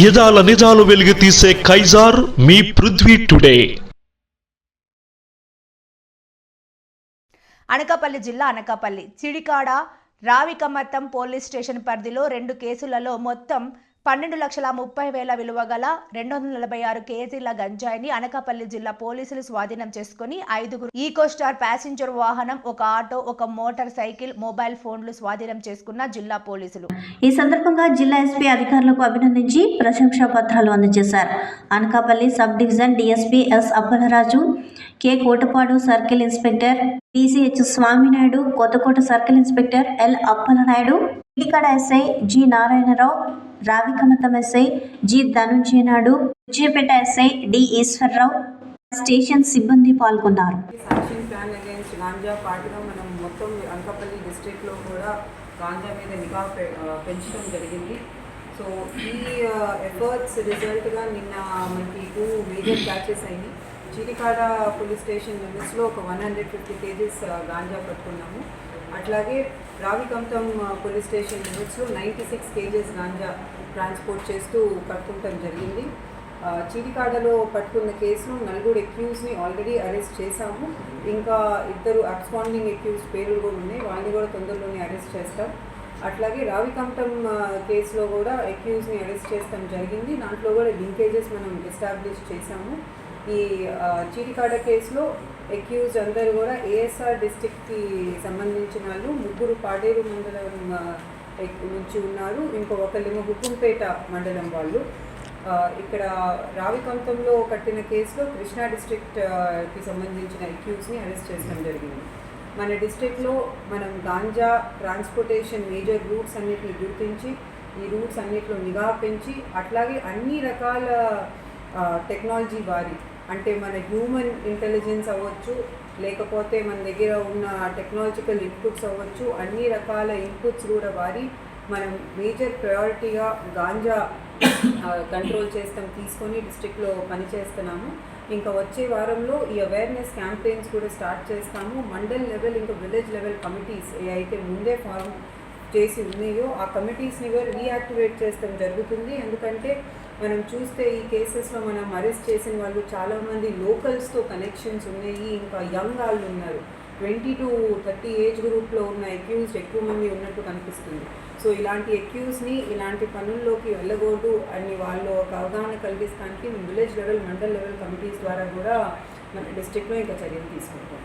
యదాల నిజాలు వెలుగు తీసే కైజార్ మీ పృథ్వీ టుడే. అనకాపల్లి జిల్లా అనకాపల్లి. చిడికాడ రావికమత్తం పోలీస్ స్టేషన్ పరిధిలో రెండు కేసులలో మొత్తం పన్నెండు లక్షల ముప్పై వేల విలువ గల రెండు వందల నలభై ఆరు కేజీల గంజాయిని అనకాపల్లి జిల్లా పోలీసులు స్వాధీనం చేసుకుని ఐదుగురు ఈకో స్టార్ ప్యాసింజర్ వాహనం ఒక ఆటో ఒక మోటార్ సైకిల్ మొబైల్ ఫోన్లు స్వాధీనం చేసుకున్న జిల్లా పోలీసులు. ఈ సందర్భంగా జిల్లా ఎస్పీ అధికారులకు అభినందించి ప్రశంసా పత్రాలు అందజేశారు. Anakapalli sub division DSP S Appalaraju K Kotapadu circle inspector TCH Swaminaidu Kothakota circle inspector L Appalanaidu Idikada SI G Narayanarao Ravikamatham SI G Dhananjaya Naidu Vijayapeta SI D Eswararao station సిబ్బంది పాల్గొన్నారు. Action plan ganja పాటుగా మనం మొత్తం అనకాపల్లి డిస్ట్రిక్ట్లో కూడా గాంజా మీద నిఘా పె- పెంచడం జరిగింది. సో ఈ ఎఫర్ట్స్ రిజల్ట్గా నిన్న మనకి టూ మేజర్ క్యాచెస్ అయినాయి. చీరికాడ పోలీస్ స్టేషన్ లిమిట్స్లో ఒక one hundred fifty KGs ganja పట్టుకున్నాము. అట్లాగే రావికంతం పోలీస్ స్టేషన్ లిమిట్స్లో ninety six KGs ganja transport చేస్తూ పట్టుకుంటాం జరిగింది. చీటికాడలో పట్టుకున్న కేసును నలుగురు ఎక్యూజ్ని ఆల్రెడీ అరెస్ట్ చేశాము. ఇంకా ఇద్దరు అబ్స్పాండింగ్ ఎక్యూజ్ పేర్లు కూడా ఉన్నాయి. వాళ్ళని కూడా తొందరలోనే అరెస్ట్ చేస్తాం. అట్లాగే రావికంఠం కేసులో కూడా ఎక్యూజ్ని అరెస్ట్ చేస్తాం జరిగింది. దాంట్లో కూడా లింకేజెస్ మనం ఎస్టాబ్లిష్ చేశాము. ఈ చీటికాడ కేసులో ఎక్యూజ్ అందరూ కూడా ఏఎస్ఆర్ డిస్టిక్కి సంబంధించిన వాళ్ళు ముగ్గురు పాడేరు మండలం నుంచి ఉన్నారు. ఇంకో ఒకళ్ళేమో హుకుంపేట మండలం వాళ్ళు. ఇక్కడ రావికంతంలో కట్టిన కేసులో కృష్ణా డిస్ట్రిక్ట్కి సంబంధించిన ఎక్యూస్ని అరెస్ట్ చేయడం జరిగింది. మన డిస్ట్రిక్ట్లో మనం గాంజా ట్రాన్స్పోర్టేషన్ మేజర్ రూట్స్ అన్నిటిని గుర్తించి ఈ రూట్స్ అన్నిటిలో నిఘా పెంచి అట్లాగే అన్ని రకాల టెక్నాలజీ వారి అంటే మన హ్యూమన్ ఇంటెలిజెన్స్ అవ్వచ్చు లేకపోతే మన దగ్గర ఉన్న టెక్నాలజికల్ ఇన్పుట్స్ అవ్వచ్చు అన్ని రకాల ఇన్పుట్స్ కూడా వారి మనం మేజర్ ప్రయారిటీగా గాంజా కంట్రోల్ చేస్తాం తీసుకొని డిస్ట్రిక్ట్లో పనిచేస్తున్నాము ఇంకా వచ్చే వారంలో ఈ అవేర్నెస్ క్యాంపెయిన్స్ కూడా స్టార్ట్ చేస్తాము. మండల్ లెవెల్ ఇంకా విలేజ్ లెవెల్ కమిటీస్ అయితే ముందే ఫార్మ్ చేసి ఉన్నాయో ఆ కమిటీస్ని కూడా రీయాక్టివేట్ చేస్తాం జరుగుతుంది. ఎందుకంటే మనం చూస్తే ఈ కేసెస్లో మనం అరెస్ట్ చేసిన వాళ్ళు చాలామంది లోకల్స్తో కనెక్షన్స్ ఉన్నాయి ఇంకా యంగ్ వాళ్ళు ఉన్నారు. ట్వంటీ టు థర్టీ ఏజ్ గ్రూప్లో ఉన్న అక్యూజ్డ్ ఎక్కువ మంది ఉన్నట్టు కనిపిస్తుంది. సో ఇలాంటి అక్యూస్ని ఇలాంటి పనుల్లోకి వెళ్ళకూడదు. అని వాళ్ళు ఒక అవగాహన కలిగిస్తానికి village level mandal level committees ద్వారా కూడా మన డిస్ట్రిక్ట్లో ఇంకా చర్యలు తీసుకుంటాం.